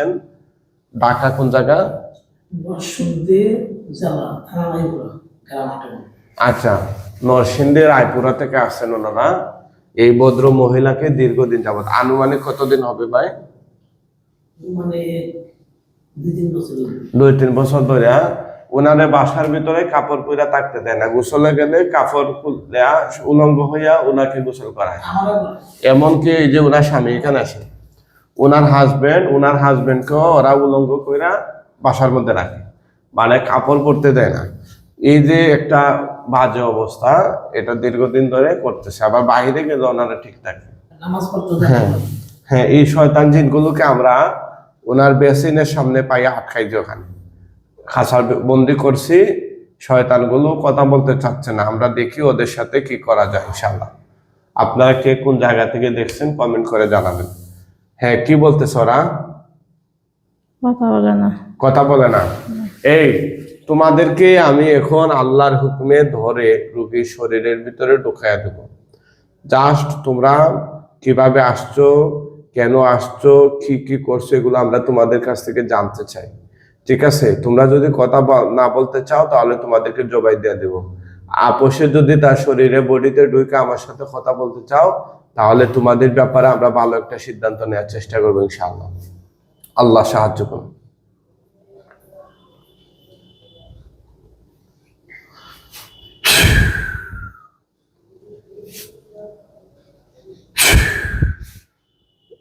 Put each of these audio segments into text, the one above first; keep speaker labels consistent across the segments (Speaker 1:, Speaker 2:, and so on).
Speaker 1: আসছেন ঢাকা কোন জায়গা? আচ্ছা নরসিংদী রায়পুরা থেকে আসছেন ওনারা। এই ভদ্র মহিলাকে দীর্ঘদিন যাবত আনুমানিক কতদিন হবে ভাই?
Speaker 2: মানে দুই তিন বছর
Speaker 1: ধরে। ওনারে বাসার ভিতরে কাপড় পুরা থাকতে দেয় না। গোসলে গেলে কাপড় খুলে উলঙ্গ হইয়া ওনাকে গোসল করায়। এমনকি এই যে ওনার স্বামী এখানে আসে ওনার হাজবেন্ড ওনার হাজবেন্ডকেও ওরা উলঙ্গ কইরা বাসার মধ্যে রাখে। মানে কাপড় পরতে দেয় না। এই যে একটা বাজে অবস্থা এটা দীর্ঘদিন ধরে করতেছে। আবার বাইরে গেলে ওনারা ঠিক থাকে। হ্যাঁ হ্যাঁ এই শয়তান জিনগুলোকে আমরা ওনার বেসিনের সামনে পাইয়া আটকাই যে ওখানে খাসার বন্দি করছি শয়তানগুলো কথা বলতে চাচ্ছে না। আমরা দেখি ওদের সাথে কি করা যায় ইনশাল্লাহ আপনারা কে কোন জায়গা থেকে দেখছেন কমেন্ট করে জানাবেন। হ্যাঁ কি বলতেছ ওরা?
Speaker 3: কথা বলে না।
Speaker 1: কথা বলে না। এই তোমাদেরকে আমি এখন আল্লাহর হুকুমে ধরে রোগীর শরীরের ভিতরে ঢুকাইয়া দেব। জাস্ট তোমরা কীভাবে আসছো কেন আসছো কি কি করছ এগুলো আমরা তোমাদের কাছ থেকে জানতে চাই। ঠিক আছে? তোমরা যদি কথা না বলতে চাও তাহলে তোমাদেরকে জবাই দিয়ে দেব। আপোষে যদি তার শরীরে বডিতে ঢুকে আমার সাথে কথা বলতে চাও তাহলে তোমাদের ব্যাপারে আমরা ভালো একটা সিদ্ধান্ত নেওয়ার চেষ্টা করব ইনশাআল্লাহ। আল্লাহ সাহায্য করুন।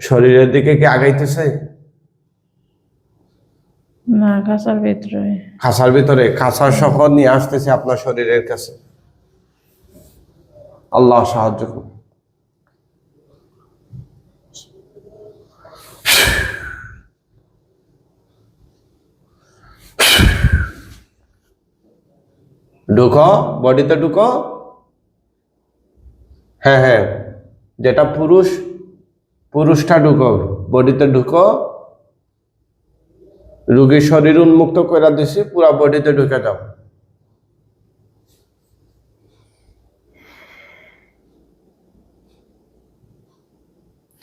Speaker 1: শরীরের দিকে কি আগাইতেছে?
Speaker 3: না কাঁচার ভিতরে।
Speaker 1: খাসার ভিতরে? খাসার সহ নিয়ে আসতেছে আপনার শরীরের কাছে। আল্লাহ সাহায্য করুন। ঢুকো বডিতে ঢুকো। হ্যাঁ হ্যাঁ যেটা পুরুষ পুরুষটা ঢুকো বডিতে ঢুকো। রোগীর শরীর উন্মুক্ত করে দিছি পুরা বডিতে ঢুকে যাও।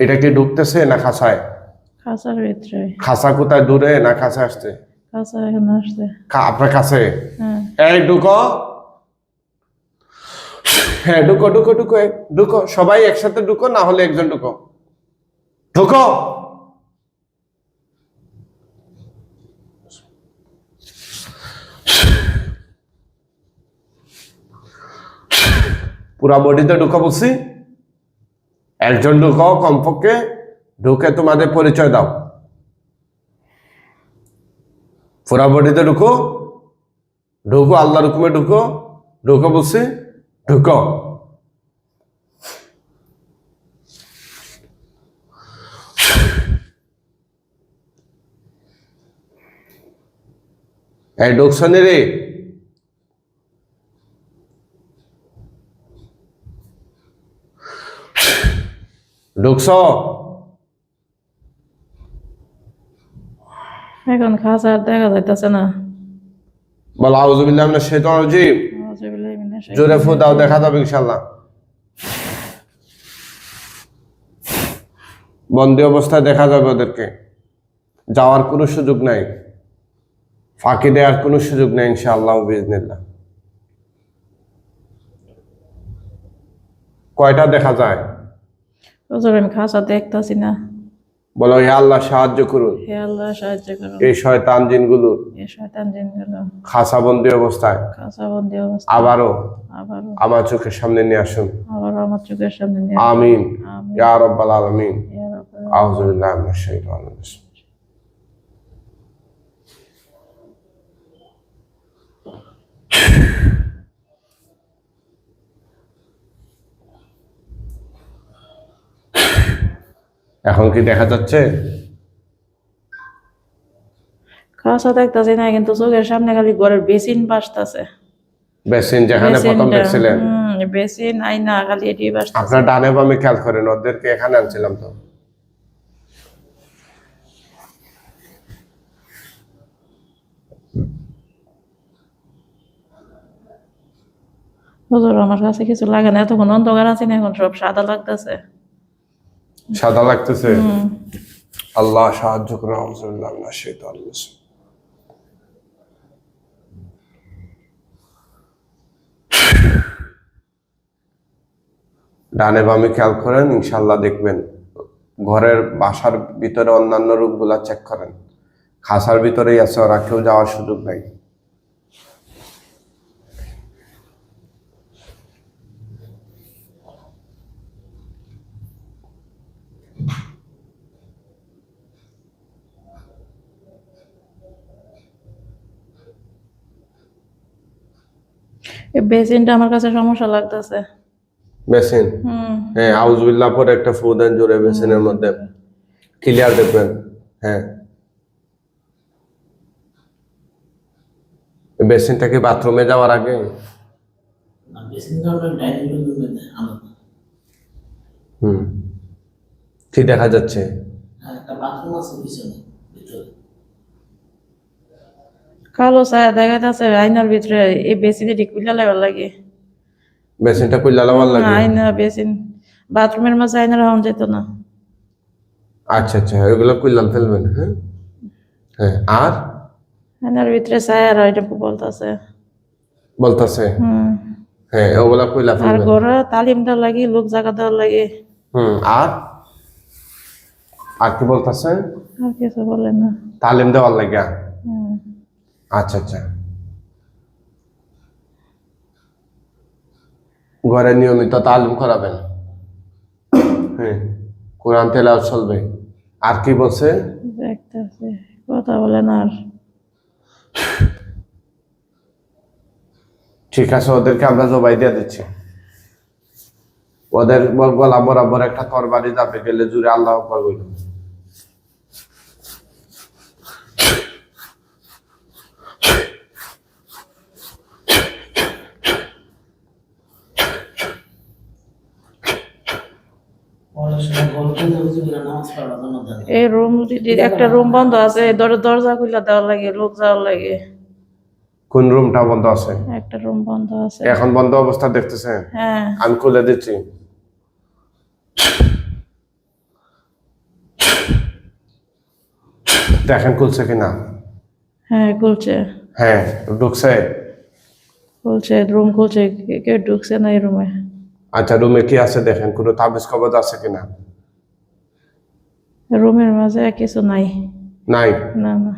Speaker 1: এটা কি ঢুকতেছে না খাসায়
Speaker 3: কাঁচার ভিতরে।
Speaker 1: খাসা কোথায় দূরে না খাসা আসছে?
Speaker 3: কাঁচা এখানে আসছে।
Speaker 1: আপনার কাছে? এই ঢুকো। হ্যাঁ ঢুকো ঢুকো ঢুকো ঢুকো। সবাই একসাথে ঢুকো না হলে একজন ঢুকো। ঢুকো। পুরা বডিতে ঢুকো বলছি। একজন ঢুকো কমপক্ষে। ঢুকে তোমাদের পরিচয় দাও। পুরা বডিতে ঢুকো। ঢুকো আল্লাহ রুকুমে ঢুকো। ঢুকো বলছি ঢুকো। এই ঢুকছনি রে। ঢুকছ?
Speaker 3: এখন খাঁচার দেখা যাইতেছে না।
Speaker 1: বল আউজুবিল্লাহ মিনাশ শাইতানির রাজিম।
Speaker 3: আউযুবিল্লাহি মিনাশ
Speaker 1: জোরে ফু দাও দেখা যাবে ইনশাল্লাহ বন্দি অবস্থায় দেখা যাবে ওদেরকে। যাওয়ার কোনো সুযোগ নাই। ফাঁকি দেওয়ার কোনো সুযোগ নাই ইনশাআল্লাহ বিজনিল্লাহ কয়টা দেখা যায়?
Speaker 3: খাঁচা দেখতাছি না।
Speaker 1: বলো হে আল্লাহ সাহায্য করুন।
Speaker 3: হে আল্লাহ সাহায্য করো
Speaker 1: এই শয়তান জিনগুলো
Speaker 3: এ শয়তান জিনগুলো
Speaker 1: খাসা বন্দি অবস্থায়
Speaker 3: খাঁচা বন্দি অবস্থা
Speaker 1: আবারও
Speaker 3: আবারও
Speaker 1: আমার চোখের সামনে নিয়ে আসুন।
Speaker 3: আবারও আমার চোখের সামনে নিয়ে
Speaker 1: আমিন। ইয়া রব্বাল আলামিন।
Speaker 3: ইয়া রাব্বাল
Speaker 1: আউযু বিল্লাহি মিনাশ শাইতানির রাজিম। এখন কি দেখা যাচ্ছে?
Speaker 3: দেখতাছি না কিন্তু চোখের সামনে খালি ঘরের বেসিন বাসতাছে।
Speaker 1: বেসিন যেখানে প্রথম দেখছিলেন?
Speaker 3: বেসিন আইনা খালি এটি বাসতাছে।
Speaker 1: আপনার ডানে বামে খেয়াল করেন ওদেরকে এখানে আনছিলাম তো।
Speaker 3: হুজুর আমার কাছে কিছু লাগে না এতক্ষণ অন্ধকার আছে না এখন সব সাদা লাগতেছে।
Speaker 1: সাদা লাগতেছে। আল্লাহ সাহায্য করে আলহামদুলিল্লাহ মিনাশ শাইতানির রাজিম। ডানে বামে খেয়াল করেন ইনশাল্লাহ দেখবেন ঘরের বাসার ভিতরে অন্যান্য রোগগুলা চেক করেন। খাসার ভিতরেই আছে ওরা কেউ যাওয়ার সুযোগ নাই।
Speaker 3: এই বেসিনটা আমার কাছে সমস্যা লাগতেছে।
Speaker 1: বেসিন? হ্যাঁ আউজবিল্লাহ পরে একটা ফু দেন জোরে বেসিনের মধ্যে। ক্লিয়ার দেখবেন। হ্যাঁ। বেসিনটা কি বাথরুমে যাওয়ার আগে? হুম। কি দেখা যাচ্ছে?
Speaker 2: একটা বাথরুম আছে পিছনে ভিতরে
Speaker 3: কালো ছায়া দেখা যাচ্ছে আয়নার ভিতরে এই বেসিনে ঠিক খুলে লাগার লাগে।
Speaker 1: বেসিনটা কইলা লাগার লাগে?
Speaker 3: আয়না বেসিন। বাথরুমের মাঝে আয়নার হন যেত না।
Speaker 1: আচ্ছা আচ্ছা এগুলো কইলাল ফেলবেন হ্যাঁ? হ্যাঁ আর?
Speaker 3: আয়নার ভিতরে ছায়া আর এটা বলতেছে।
Speaker 1: বলতাছে?
Speaker 3: হুম।
Speaker 1: হ্যাঁ ওগুলা কইলা
Speaker 3: আর ঘরে তালিম দেওয়ার লাগে লোক জায়গা দেওয়ার লাগে।
Speaker 1: হুম আর? আর কি বলতাছে?
Speaker 3: আর কিছু বলে না।
Speaker 1: তালিম দেওয়ার লাগা।
Speaker 3: হুম।
Speaker 1: আচ্ছা আচ্ছা। ঘরে নিয়মিত তালিম করাবেন। হ্যাঁ কোরআন তেলাওয়াত চলবে। আর কি বলছে?
Speaker 3: কথা বলে না আর।
Speaker 1: ঠিক আছে ওদেরকে আমরা জবাই দিয়ে দিচ্ছি। ওদের গলা বরাবর একটা তরবারি যাবে গেলে জুড়ে আল্লাহ আকবার
Speaker 2: পরের সময় গল্প হুজুরা নামাজ পড়ার জন্য দেন
Speaker 3: এই রুম একটা রুম বন্ধ আছে দর- দরজা খুলে দেওয়ার লাগে লোক যাওয়ার লাগে।
Speaker 1: কোন রুমটা বন্ধ আছে?
Speaker 3: একটা রুম বন্ধ আছে।
Speaker 1: এখন বন্ধ অবস্থা দেখতেছেন
Speaker 3: হ্যাঁ।
Speaker 1: আমি খুলে দিচ্ছি। দেখেন খুলছে কিনা?
Speaker 3: হ্যাঁ খুলছে।
Speaker 1: হ্যাঁ ঢুকছে?
Speaker 3: খুলছে রুম খুলছে কে- কেউ ঢুকছে না এই রুমে?
Speaker 1: আচ্ছা রুমে কি আছে দেখেন? কোনো তাবিজ কবজ আছে কিনা?
Speaker 3: রুমের মাঝে কিছু নাই।
Speaker 1: নাই?
Speaker 3: না না।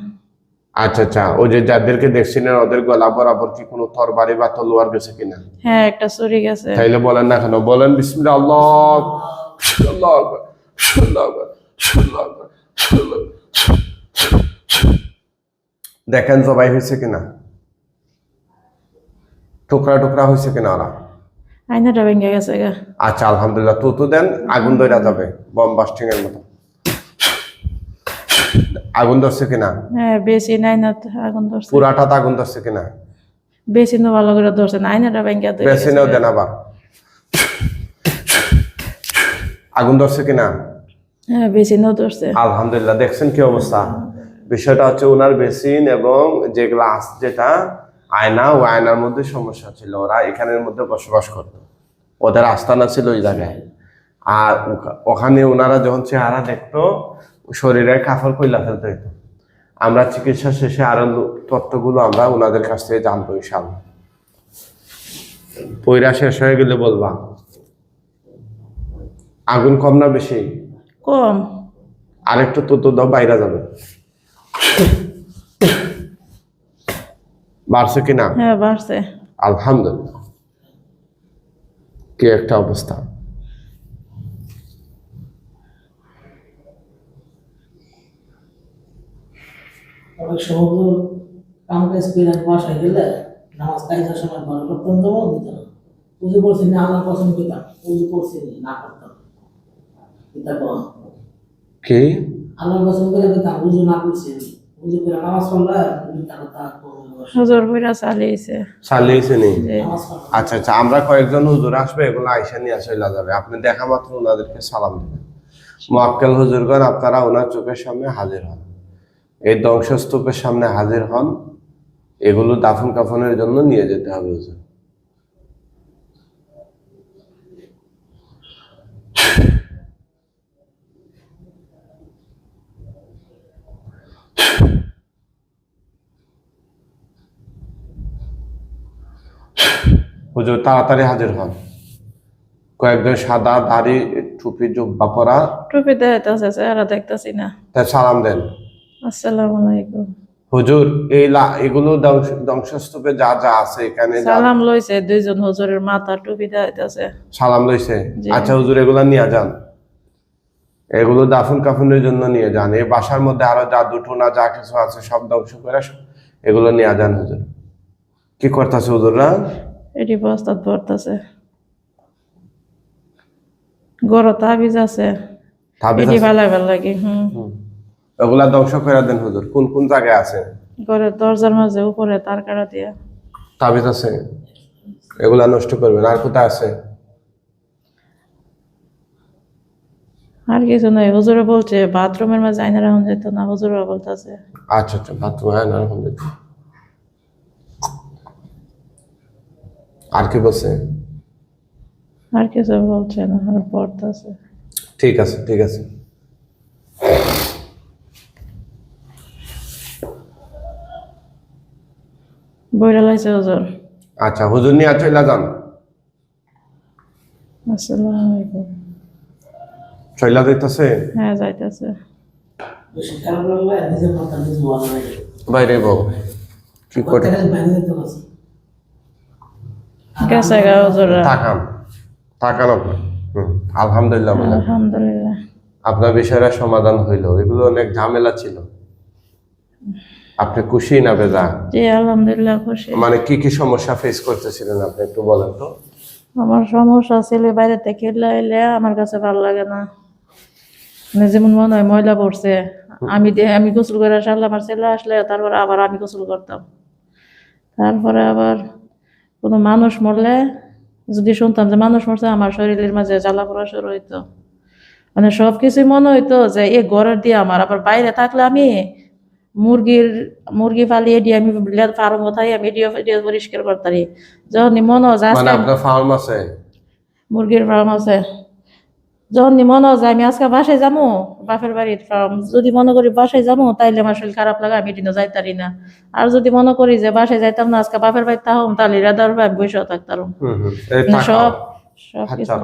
Speaker 1: আচ্ছা আচ্ছা। ওই যে যাদেরকে দেখছিলেন ওদের গলা বরাবর কি কোনো তরবারি বা তলোয়ার গেছে কিনা?
Speaker 3: হ্যাঁ একটা চুরি গেছে।
Speaker 1: তাইলে বলেন না কেন? বলেন বিসমিল্লাহ আল্লাহ আল্লাহ আল্লাহ আল্লাহ। দেখেন জবাই হয়েছে কিনা? টুকরা টুকরা হয়েছে কিনা ওরা?
Speaker 3: আয়নাটা ভেঙে গেছে
Speaker 1: আচ্ছা আলহামদুলিল্লাহ। তো তো দেন আগুন ধরা যাবে বম বাস্টিং এর মতো। আগুন ধরছে কিনা?
Speaker 3: হ্যাঁ বেশি নাই না আগুন ধরছে।
Speaker 1: পুরাটাতে আগুন ধরছে কিনা?
Speaker 3: বেশি না ভালো করে ধরছে না ভেঙে ধরে
Speaker 1: বেশি নেও। দেন আবার আগুন ধরছে কিনা?
Speaker 3: হ্যাঁ বেশি না ধরছে।
Speaker 1: আলহামদুলিল্লাহ দেখছেন কি অবস্থা? বিষয়টা হচ্ছে ওনার বেসিন এবং যে গ্লাস যেটা আয়না ও আয়নার মধ্যে সমস্যা ছিল। ওরা এখানের মধ্যে বসবাস করত। ওদের আস্তানা ছিল ওই জায়গায়। আর ওখা- ওখানে ওনারা যখন চেহারা দেখতো শরীরে কাফড় কইলা ফেলতে হইতো। আমরা চিকিৎসা শেষে আরও লো- তথ্যগুলো আমরা ওনাদের কাছ থেকে জানব ইনশাল্লাহ পয়রা শেষ হয়ে গেলে বলবা আগুন কম না বেশি?
Speaker 3: কম।
Speaker 1: আরেকটু তো তো দাও বাইরে যাবে। বাড়ছে কিনা
Speaker 3: হ্যাঁ বাড়ছে।
Speaker 1: আলহামদুলিল্লাহ। কি একটা অবস্থা।
Speaker 2: কাম কাজ করে বাসায় গেলে নামাজ কাজের সময় ঘরে করতাম তো দিত না। পুজো করছি না আমার পছন্দ পেতাম পুজো করছি না করতাম। এটা কম
Speaker 1: কি?
Speaker 2: আল্লাহর পছন্দ করে পেতাম পুজো না করছি পুজো করে নামাজ পড়লে
Speaker 3: হুজুর চালিয়েছে।
Speaker 1: চালিয়েছে নি? আচ্ছা আচ্ছা আমরা কয়েকজন হুজুর আসবে এগুলো আইসা নিয়ে আসা যাবে। আপনি দেখা মাত্র ওনাদেরকে সালাম দেবেন। মোয়াক্কেল হুজুরগণ আপনারা ওনার চোখের সামনে হাজির হন। এই ধ্বংসস্তূপের সামনে হাজির হন। এগুলো দাফন কাফনের জন্য নিয়ে যেতে হবে। হুজুর তাড়াতাড়ি হাজির হন। কয়েকজন সাদা দাড়ি টুপি জুব্বা পরা।
Speaker 3: টুপি দেখতেছে দেখতেছি না।
Speaker 1: সালাম দেন।
Speaker 3: আসসালামু আলাইকুম।
Speaker 1: হুজুর এই এগুলো ধ্বংসস্তূপে যা যা আছে এখানে
Speaker 3: সালাম লইছে দুইজন হুজুরের মাথা টুপি দেখাইতেছে
Speaker 1: সালাম লইছে? আচ্ছা হুজুর এগুলা নিয়ে যান। এগুলো দাফন কাফনের জন্য নিয়ে যান। এই বাসার মধ্যে আরও জাদু টোনা যা কিছু আছে সব ধ্বংস করে এগুলো নিয়ে যান হুজুর। কি করতেছে হুজুররা?
Speaker 3: এটি বস্তাত ভরতেছে গরো তাবিজ আছে।
Speaker 1: তাবিজ
Speaker 3: ভালো ভালো লাগে হুম।
Speaker 1: এগুলা ধ্বংস করে দেন হুজুর। কোন কোন জায়গায় আছে?
Speaker 3: ঘরের দরজার মাঝে উপরে তার কাটা দিয়া।
Speaker 1: তাবিজ আছে? এগুলা নষ্ট করবেন। আর কোথায় আছে?
Speaker 3: আর কিছু নাই। হুজুরে বলছে বাথরুমের মাঝে আইনা রাখুন যেত না। হুজুরে বলতেছে।
Speaker 1: আচ্ছা আচ্ছা বাথরুম হ্যাঁ না আলহামদুলিল্লাহ আর কি বলছে?
Speaker 3: আর কিছু বলছে না আর পড়তেছে।
Speaker 1: ঠিক আছে ঠিক আছে।
Speaker 3: বইরা লাইছে হুজুর।
Speaker 1: আচ্ছা হুজুর নিয়ে চলে যান।
Speaker 3: আসসালামু আলাইকুম।
Speaker 1: চলে যাইতেছে?
Speaker 3: হ্যাঁ যাইতেছে।
Speaker 1: বাইরে বউ কি করে?
Speaker 3: গেছে গা হুজুররা।
Speaker 1: তাকান তাকান আপনি। আলহামদুলিল্লাহ
Speaker 3: আলহামদুলিল্লাহ।
Speaker 1: আপনার বিষয়টা সমাধান হইল এগুলো অনেক ঝামেলা ছিল। আপনি খুশি না বেজা
Speaker 3: জি আলহামদুলিল্লাহ খুশি।
Speaker 1: মানে কি কি সমস্যা ফেস করতেছিলেন আপনি একটু বলেন তো।
Speaker 3: আমার সমস্যা ছিল বাইরে থেকে এলে আমার কাছে ভালো লাগে না। মানে যেমন মনে হয় ময়লা পড়ছে আমি আমি গোসল করে আসলে আমার ছেলে আসলে তারপরে আবার আমি গোসল করতাম। তারপরে আবার কোনো মানুষ মরলে যদি শুনতাম যে মানুষ মরছে আমার শরীরের মাঝে জ্বালা পড়া শুরু হইতো। মানে সব কিছুই মনে হইতো যে এ ঘরের দিয়ে আমার আবার বাইরে থাকলে আমি মুরগির মুরগি পালিয়ে দিয়ে আমি ফার্ম কোথায় আমি এডিও এডিও পরিষ্কার করতারি যখন মনে হয় যে
Speaker 1: মানে আপনার ফার্ম আছে?
Speaker 3: মুরগির ফার্ম আছে। যখন মনে হয় যে আমি আজকে বাসায় যাব বাপের বাড়ির ফার্ম যদি মনে করি বাসায় যাব তাইলে আমার শরীর খারাপ লাগে আমি দিনও যাইতারি না। আর যদি মনে করি যে বাসায় যাইতাম না আজকে বাপের বাড়িতে তাহম তাহলে রেদার ভাই বসেও থাকতাম
Speaker 1: হুম হুম এই
Speaker 3: সব সব কিছু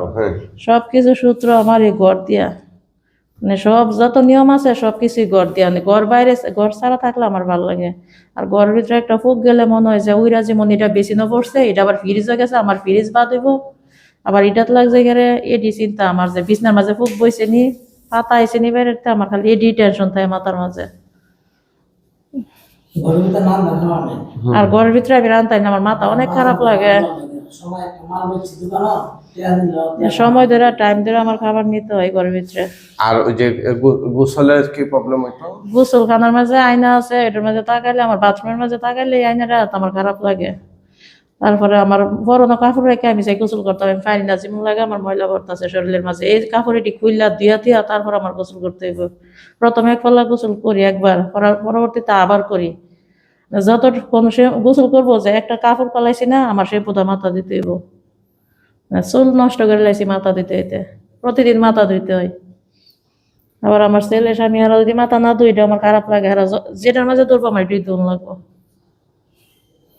Speaker 3: সব কিছু সূত্র আমার এই ঘর দিয়া। মানে সব যত নিয়ম আছে সব কিছুই ঘর দিয়া মানে ঘর বাইরে ঘর ছাড়া থাকলে আমার ভালো লাগে। আর ঘরের ভিতরে একটা ফুক গেলে মনে হয় যে ওইরা যেমন এটা বেশি না পড়ছে এটা আবার ফ্রিজ হয়ে গেছে আমার ফ্রিজ বাদ হইব। আবার এটাত লাগছে গেলে এডি চিন্তা আমার যে বিছনার মাঝে ফুক বইছে নি পাতা আইছে নি বেরোতে আমার খালি এডি টেনশন থাকে মাথার মাঝে। আর ঘরের ভিতরে আমি রান্তাই না আমার মাথা অনেক খারাপ লাগে।
Speaker 2: সময়
Speaker 3: ধরে টাইম ধরে আমার খাবার নিতে হয় ঘরের ভিতরে।
Speaker 1: আর ওই যে গোসলের কি প্রবলেম হইতো?
Speaker 3: গোসলখানার মাঝে আয়না আছে এটার মাঝে তাকাইলে আমার বাথরুমের মাঝে তাকাইলে এই আয়নাটা আমার খারাপ লাগে। তারপরে আমার বড়নো কাপড় রেখে আমি যাই গোসল করতাম আমি পারি না যেমন লাগে আমার ময়লা শরীরের মাঝে। এই কাপড় এটি খুললা ধুয়া দিয়া তারপর আমার গোসল করতে হইব। প্রথমে এক পাল্লা গোসল করি একবার পরবর্তীতে আবার করি। যত কোন সে গোসল করব যে একটা কাপড় পালাইছি না আমার সেই পোতা মাথা দিতে হইব। চুল নষ্ট করে লাইছি মাথা দিতে হইতে প্রতিদিন মাথা ধুইতে হয়। আবার আমার ছেলে স্বামী হারা যদি মাথা না ধুই আমার খারাপ লাগে। হারা যেটার মাঝে ধরবো আমার এটাই ধুন লাগবো।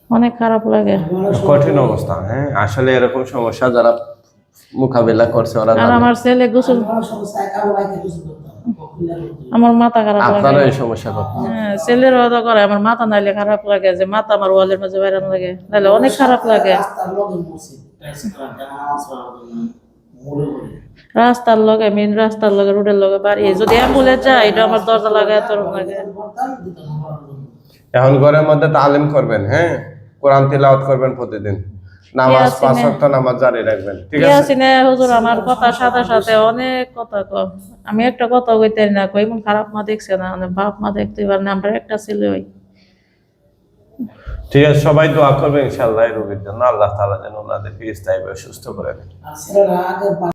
Speaker 3: অনেক খারাপ লাগে।
Speaker 1: কঠিন অবস্থা হ্যাঁ? আসলে এরকম সমস্যা যারা মোকাবিলা করছে ওরা
Speaker 3: আর আমার ছেলে গোসল আমার মাথা খারাপ লাগে।
Speaker 1: এই সমস্যা
Speaker 3: হ্যাঁ ছেলের ওয়াদা করে। আমার মাথা নাইলে খারাপ লাগে যে মাথা আমার ওয়ালের মাঝে বাইরান লাগে। নাহলে অনেক খারাপ লাগে।
Speaker 2: রাস্তার লগে
Speaker 3: মেন রাস্তার লগে রোডের লগে বাড়ি। যদি অ্যাম্বুলেন্স যায় এটা আমার দরজা লাগায় তোর লাগে
Speaker 1: এখন ঘরের মধ্যে তালিম করবেন হ্যাঁ? কোরআন তিলাওয়াত করবেন প্রতিদিন। নামাজ পাঁচ ওয়াক্ত নামাজ জারি রাখবেন ঠিক আছে?
Speaker 3: ইয়াসিনে হুজুর আমার কথা সাথে সাথে অনেক কথা ক আমি একটা কথা কইতে না কই এমন খারাপ মা দেখছে না মানে বাপ মা দেখতে পারে না আমরা একটা ছেলে হই।
Speaker 1: ঠিক আছে, সবাই দোয়া করবে ইনশাআল্লাহ এই রোগীর জন্য আল্লাহ তাআলা যেন ওনাদেরকে স্থায়ীভাবে সুস্থ করে দেন